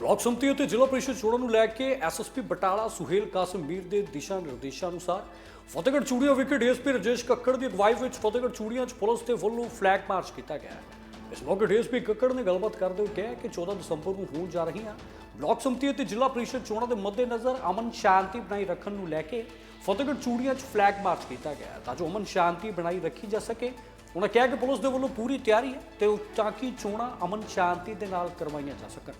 Block ਸੰਮਤੀ ਅਤੇ ਜ਼ਿਲ੍ਹਾ ਪ੍ਰੀਸ਼ਦ ਚੋਣਾਂ ਨੂੰ ਲੈ ਕੇ ਐਸਐਸਪੀ ਬਟਾਲਾ ਸੁਹੇਲ ਕਾਸਮ ਮੀਰ ਦੇ ਦਿਸ਼ਾ ਨਿਰਦੇਸ਼ਾਂ ਅਨੁਸਾਰ ਫਤਿਹਗੜ੍ਹ ਚੂੜੀਆਂ ਵਿਖੇ ਡੀਐਸਪੀ ਰਜੇਸ਼ ਕੱਕੜ ਦੀ ਅਗਵਾਈ ਵਿੱਚ ਫਤਿਹਗੜ੍ਹ ਚੂੜੀਆਂ 'ਚ ਪੁਲਿਸ ਦੇ ਵੱਲੋਂ ਫਲੈਗ ਮਾਰਚ ਕੀਤਾ ਗਿਆ ਹੈ। ਇਸ ਮੌਕੇ ਡੀਐਸਪੀ ਕੱਕੜ ਨੇ ਗੱਲਬਾਤ ਕਰਦੇ ਹੋਏ ਕਿਹਾ ਕਿ 14 ਦਸੰਬਰ ਨੂੰ ਹੋਣ ਜਾ ਰਹੀਆਂ। ਬਲਾਕ ਸੰਮਤੀ ਅਤੇ ਜ਼ਿਲ੍ਹਾ ਪ੍ਰੀਸ਼ਦ ਚੋਣਾਂ ਦੇ ਮੱਦੇਨਜ਼ਰ ਅਮਨ ਸ਼ਾਂਤੀ ਬਣਾਈ ਰੱਖਣ ਨੂੰ ਲੈ ਕੇ ਫਤਿਹਗੜ੍ਹ ਚੂੜੀਆਂ 'ਚ ਫਲੈਗ ਮਾਰਚ ਕੀਤਾ ਗਿਆ ਤਾਂ ਜੋ ਅਮਨ ਸ਼ਾਂਤੀ ਬਣਾਈ ਰੱਖੀ ਜਾ ਸਕੇ। ਉਹਨਾਂ ਕਿਹਾ ਕਿ ਪੁਲਿਸ ਦੇ ਵੱਲੋਂ ਪੂਰੀ ਤਿਆਰੀ ਹੈ ਤੇ ਤਾਂ ਕਿ ਚੋਣਾਂ ਅਮਨ ਸ਼ਾਂਤੀ ਦੇ ਨਾਲ ਕਰਵਾਈਆਂ ਜਾ ਸਕਣ।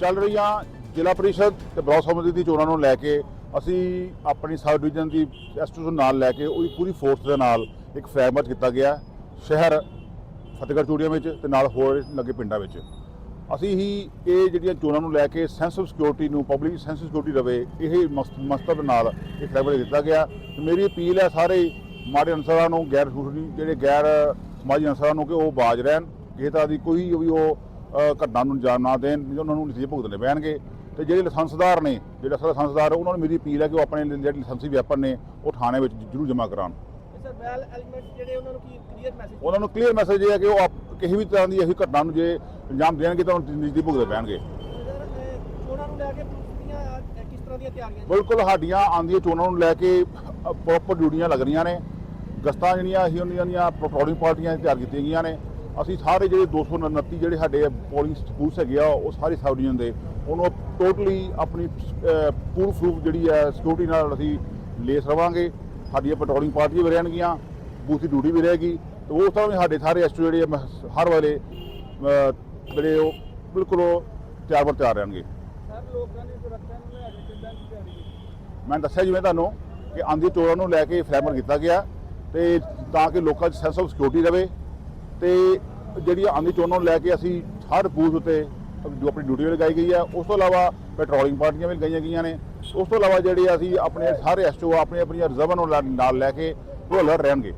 ਚੱਲ ਰਹੀਆਂ ਜ਼ਿਲ੍ਹਾ ਪਰਿਸ਼ਦ ਤੇ ਬਲਾਕ ਸਮਿਤੀ ਦੀ ਚੋਣਾਂ ਨੂੰ ਲੈ ਕੇ ਅਸੀਂ ਆਪਣੀ ਸਬ ਡਿਵੀਜ਼ਨ ਦੀ ਐਸਟੂ ਨਾਲ ਲੈ ਕੇ ਉਹਦੀ ਪੂਰੀ ਫੋਰਸ ਦੇ ਨਾਲ ਇੱਕ ਫਲੈਗ ਕੀਤਾ ਗਿਆ, ਸ਼ਹਿਰ ਫਤਿਹਗੜ੍ਹ ਚੂੜੀਆਂ ਵਿੱਚ ਤੇ ਨਾਲ ਹੋਰ ਲੱਗੇ ਪਿੰਡਾਂ ਵਿੱਚ। ਅਸੀਂ ਹੀ ਇਹ ਜਿਹੜੀਆਂ ਚੋਣਾਂ ਨੂੰ ਲੈ ਕੇ ਸੈਂਸ ਆਫ ਸਿਕਿਉਰਿਟੀ ਨੂੰ ਪਬਲਿਕ ਸੈਂਸ ਆਫ ਸਿਕਿਉਰਿਟੀ ਰਵੇ, ਇਹ ਮਸ- ਮਕਸਦ ਨਾਲ ਇਹ ਫਲੈਗ ਮਾਰਚ ਦਿੱਤਾ ਗਿਆ। ਤੇ ਮੇਰੀ ਅਪੀਲ ਹੈ ਸਾਰੇ ਮਾੜੇ ਅਨਸਰਾਂ ਨੂੰ ਗੈਰ ਜਿਹੜੇ ਗੈਰ ਸਮਾਜੀ ਅਨਸਰਾਂ ਨੂੰ ਕਿ ਉਹ ਬਾਜ ਰਹਿਣ। ਕਿਸੇ ਤਰ੍ਹਾਂ ਦੀ ਕੋਈ ਵੀ ਉਹ ਘਟਨਾ ਨੂੰ ਅੰਜਾਮ ਨਾ ਦੇਣ ਨਹੀਂ ਤਾਂ ਉਹਨਾਂ ਨੂੰ ਨਤੀਜੇ ਭੁਗਤਣੇ ਪੈਣਗੇ। ਤੇ ਜਿਹੜੇ ਲਾਇਸੈਂਸਦਾਰ ਨੇ ਜਿਹੜੇ ਅਸਲ ਲਾਇਸੈਂਸਦਾਰ ਉਹਨਾਂ ਨੂੰ ਮੇਰੀ ਅਪੀਲ ਹੈ ਕਿ ਉਹ ਆਪਣੇ ਜਿਹੜੇ ਲਾਇਸੈਂਸੀ ਵੈਪਨ ਨੇ ਉਹ ਥਾਣੇ ਵਿੱਚ ਜ਼ਰੂਰ ਜਮ੍ਹਾਂ ਕਰਾਉਣ। ਸਰ ਵੈਲ ਐਲੀਮੈਂਟਸ ਜਿਹੜੇ ਉਹਨਾਂ ਨੂੰ ਕੀ ਕਲੀਅਰ ਮੈਸੇਜ ਉਹਨਾਂ ਨੂੰ ਕਲੀਅਰ ਮੈਸੇਜ ਇਹ ਹੈ ਕਿ ਉਹ ਕਿਸੇ ਵੀ ਤਰ੍ਹਾਂ ਦੀ ਇਹੀ ਘਟਨਾ ਨੂੰ ਜੇ ਅੰਜਾਮ ਦੇਣਗੇ ਤਾਂ ਉਹਨਾਂ ਨਤੀਜੇ ਭੁਗਤਣੇ ਪੈਣਗੇ। ਸਰ ਚੋਣਾਂ ਨੂੰ ਲੈ ਕੇ ਪੁਲਿਸ ਦੀਆਂ ਅਹ, ਕਿਸ ਤਰ੍ਹਾਂ ਦੀਆਂ ਤਿਆਰੀਆਂ ਜੀ? ਬਿਲਕੁਲ ਸਾਡੀਆਂ ਆਉਂਦੀਆਂ ਚੋਣਾਂ ਨੂੰ ਲੈ ਕੇ ਪ੍ਰੋਪਰ ਡਿਊਟੀਆਂ ਲੱਗ ਰਹੀਆਂ ਨੇ। ਗਸਤਾਂ ਜਿਹੜੀਆਂ ਅਸੀਂ ਉਹਨਾਂ ਦੀਆਂ ਪੈਟਰੋਲਿੰਗ ਪਾਰਟੀਆਂ ਤਿਆਰ ਕੀਤੀਆਂ ਗਈਆਂ ਨੇ। ਅਸੀਂ ਸਾਰੇ ਜਿਹੜੇ 229 ਜਿਹੜੇ ਸਾਡੇ ਪੋਲਿੰਗ ਬੂਥਸ ਹੈਗੇ ਆ ਉਹ ਸਾਰੇ ਸਬ ਡਿਵੀਜ਼ਨ ਦੇ ਉਹਨੂੰ ਟੋਟਲੀ ਆਪਣੀ ਪੂਰ ਪ੍ਰੂਫ ਜਿਹੜੀ ਹੈ ਸਿਕਿਉਰਿਟੀ ਨਾਲ ਅਸੀਂ ਲੇਸ ਰਵਾਂਗੇ। ਸਾਡੀਆਂ ਪੈਟਰੋਲਿੰਗ ਪਾਰਟੀਆਂ ਵੀ ਰਹਿਣਗੀਆਂ ਬੂਥ ਦੀ ਡਿਊਟੀ ਵੀ ਰਹੇਗੀ। ਤੇ ਉਸ ਤਰ੍ਹਾਂ ਵੀ ਸਾਡੇ ਸਾਰੇ ਐਸਟੂ ਜਿਹੜੇ ਹਰ ਵੇਲੇ ਜਿਹੜੇ ਉਹ ਬਿਲਕੁਲ ਤਿਆਰ ਬਰ ਤਿਆਰ ਰਹਿਣਗੇ। ਸਰ ਲੋਕਾਂ ਦੀ ਸੁਰੱਖਿਆ ਨੂੰ ਲੈ ਕੇ ਦੀ ਤਿਆਰੀ ਹੈ? ਮੈਂ ਦੱਸਿਆ ਜਿਵੇਂ ਤੁਹਾਨੂੰ ਕਿ ਆਂਦੀ ਚੋਰਾਂ ਨੂੰ ਲੈ ਕੇ ਫਰੇਮਰ ਕੀਤਾ ਗਿਆ ਤੇ ਤਾਂ ਕਿ ਲੋਕਾਂ 'ਚ ਸੈਂਸ ਆਫ ਸਿਕਿਉਰਿਟੀ ਰਵੇ। ਤੇ ਜਿਹੜੀ ਆਂਦੀ ਚੋਣਾਂ ਨੂੰ ਲੈ ਕੇ ਅਸੀਂ ਹਰ ਬੂਥ ਉੱਤੇ ਜੋ ਆਪਣੀ ਡਿਊਟੀ ਲਗਾਈ ਗਈ ਹੈ, ਉਸ ਤੋਂ ਇਲਾਵਾ ਪੈਟਰੋਲਿੰਗ ਪਾਰਟੀਆਂ ਵੀ ਲਗਾਈਆਂ ਗਈਆਂ ਨੇ। ਉਸ ਤੋਂ ਇਲਾਵਾ ਜਿਹੜੇ ਅਸੀਂ ਆਪਣੇ ਸਾਰੇ ਐਸਟੋ ਆਪਣੇ ਆਪਣੀਆਂ ਰਿਜ਼ਰਵਾਂ ਨੂੰ ਨਾਲ ਲੈ ਕੇ ਉਹ ਅਲਰਟ ਰਹਿਣਗੇ।